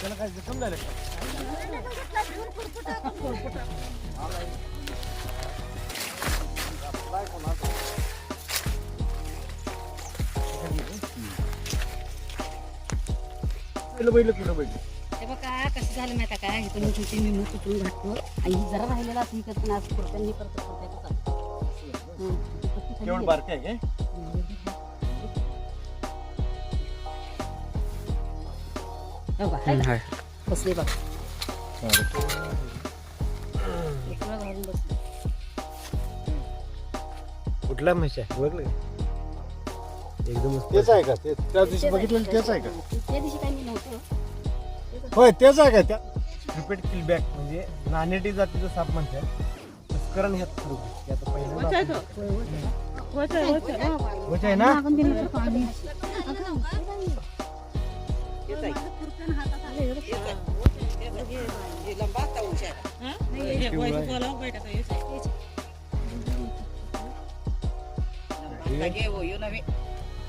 त्याला काय जखम झालं का? पहिलं बैल कुठं बैल हे बघा कसं झालं माहिती का? इथून तुमची मी मूग कुठून घातलो. आणि ही जरा राहिलेला असं इकडं पण असं करतो आणि करतो केवढं बारक आहे काय? बसले बघ. वेळा घालून बसले. कुठला म्हशी आहे? का? एकदम तेच आहे का? ते त्या दिवशी बघितलं तेच आहे का? त्या दिवशी काही मी नव्हतं. होय तेच आहे का त्या. रिपीट किलबॅक म्हणजे नानेटी जातीचं साप म्हणतात. तस्करण ह्यात पहिल्यांदा आपण- वच आहे. ना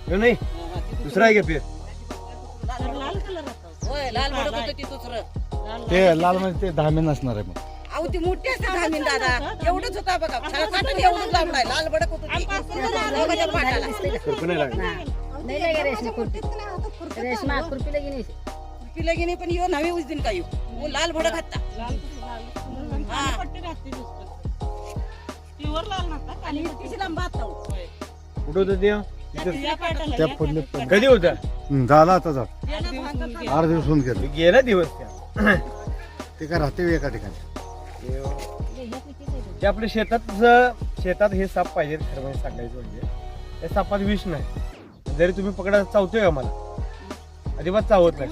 ह्यो नाही. दुसरा आहे का पेर लाल भडक होतं ती दुसरं. ते लाल म्हणजे ते धामे नसणार आहे मग. अहो ती मोठी असते धामीन दादा. एवढंच होता बघा. एवढंच लांब आहे लाल भडक होतं ती. दोघांच्या पाठाला. खुरपं नाही लागलं. नाही लागे रेशमा खुरपी रेशमा खुरपी लगी नाही तिला गेली पण येऊ नवी उच दिन का येऊ वो लाल भडक हाता. हा. आणि तिची लांब हात लावू. कुठं होतं ते? तिथं त्या पडले कधी होतं झाला आता नाही. आठ दिवस होऊन गेले. गेला. दिवस त्या. ते काय राहते एका ठिकाणी. ते आपल्या शेतात शेतात हे साप पाहिजेत खरं म्हणजे सांगायचं म्हणजे. त्या सापात विष नाही. जरी तुम्ही पकडा चावतोय का मला? अजिबात चावत नाही.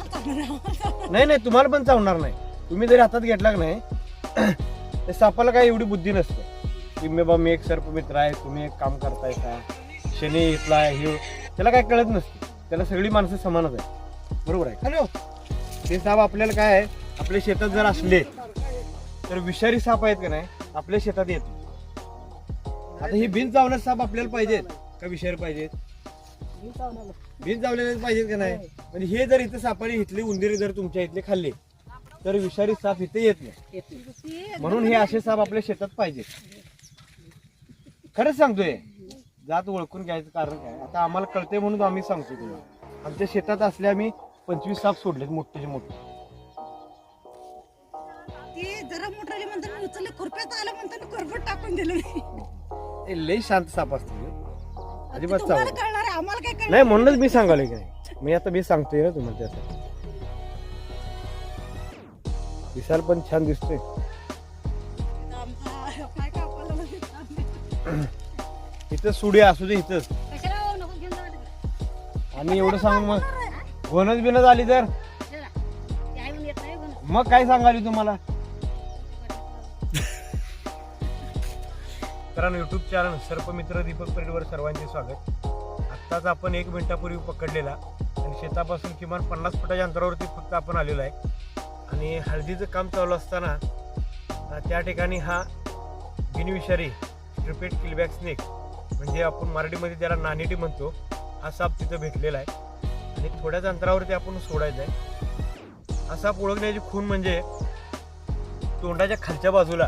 नाही नाही तुम्हाला पण चावणार नाही. तुम्ही जरी हातात घेतला का नाही त्या सापाला काय एवढी बुद्धी नसते. की मी बा मी एक सर्पमित्र आहे तुम्ही एक काम करताय का? शनी इथला आहे हे त्याला काय कळत नसते. त्याला सगळी माणसं समानच आहे बरोबर आहे. हॅलो. ते साप आपल्याला काय आहे? आपल्या शेतात जर असले तर विषारी साप आहेत का नाही? आपल्या शेतात येत आता ही बिन चावणार साप आपल्याला पाहिजेत का विषारी पाहिजेत? बिन चावलेले पाहिजेत का नाही? म्हणजे हे जर इथं सापाने इथली उंदीर जर तुमच्या इथले खाल्ले तर विषारी साप इथे येत नाही. म्हणून हे असे साप आपल्या शेतात पाहिजे खरंच सांगतोय. जात ओळखून घ्यायचं कारण काय? आता आम्हाला कळते म्हणून आम्ही सांगतो तुम्हाला. आमच्या शेतात असले आम्ही पंचवीस साप सोडलेत मोठे मोठे. ती जरा मोठ्याने म्हणतो मी उचलले खुरप्यात आलं टाकून दिलं. हे लई शांत साप असते अजिबात तुम्हाला चावत कळणार आहे आम्हाला काय कळणार नाही म्हणूनच मी सांगालोय की नाही. मी आता मी सांगतोय ना तुम्हाला त्यासाठी. विशाल पण छान दिसतोय. आमचा पाय कापायला लागले. इथं सुड्या असू दे इथंच आणि एवढं सांगून मग गोनच बिनच आली तर? मग काय सांगाली तुम्हाला? कारण युट्यूब चॅनल सर्पमित्र दीपक परेडवर सर्वांचे स्वागत. आत्ताच आपण एक मिनिटापूर्वी पकडलेला आणि शेतापासून किमान पन्नास फुटाच्या अंतरावरती फक्त आपण आलेलो आहे. आणि हळदीचं काम चालू असताना त्या ठिकाणी हा बिनविषारी ट्रिपेट किलबॅक स्नेक म्हणजे आपण मराठीमध्ये त्याला नानेटी म्हणतो. हा साप तिथं भेटलेला आहे. आणि थोड्याच अंतरावरती आपण सोडायचं आहे. असाप ओळखण्याची खूण म्हणजे तोंडाच्या खालच्या बाजूला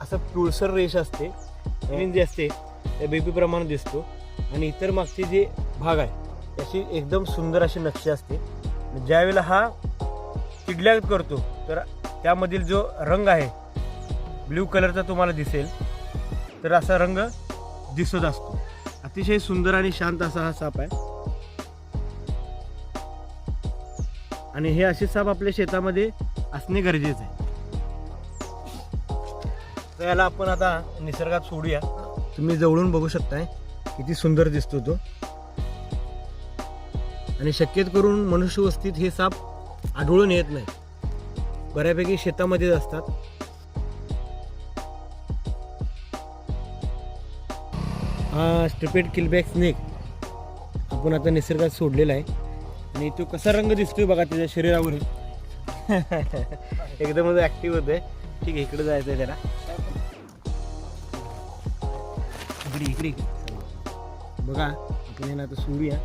असं पिवळसर रेष असते. आणि जे असते त्या बेबी प्रमाण दिसतो. आणि इतर मागचे जे भाग आहे त्याची एकदम सुंदर अशी नक्षी असते. ज्यावेळेला हा चिडल्या करतो तर त्यामधील जो रंग आहे ब्ल्यू कलरचा तुम्हाला दिसेल. तर असा रंग दिसत असतो. अतिशय सुंदर आणि शांत असा हा साप आहे. आणि हे असे साप आपल्या शेतामध्ये असणे गरजेचं आहे. तर याला आपण आता निसर्गात सोडूया. तुम्ही जवळून बघू शकताय किती सुंदर दिसतो तो. आणि शक्यत करून मनुष्यवस्तीत हे साप आढळून येत नाही. बऱ्यापैकी शेतामध्येच असतात. हा स्ट्रिपेड किलबॅक स्नेक. आपण आता निसर्गात सोडलेला आहे. आणि तो कसा रंग दिसतोय बघा त्याच्या शरीरावर एकदमच ऍक्टिव्ह होतोय. ठीक आहे इकडे जायचं आहे त्याला. इकडे इकडे बघा आपण ना आता सूर्य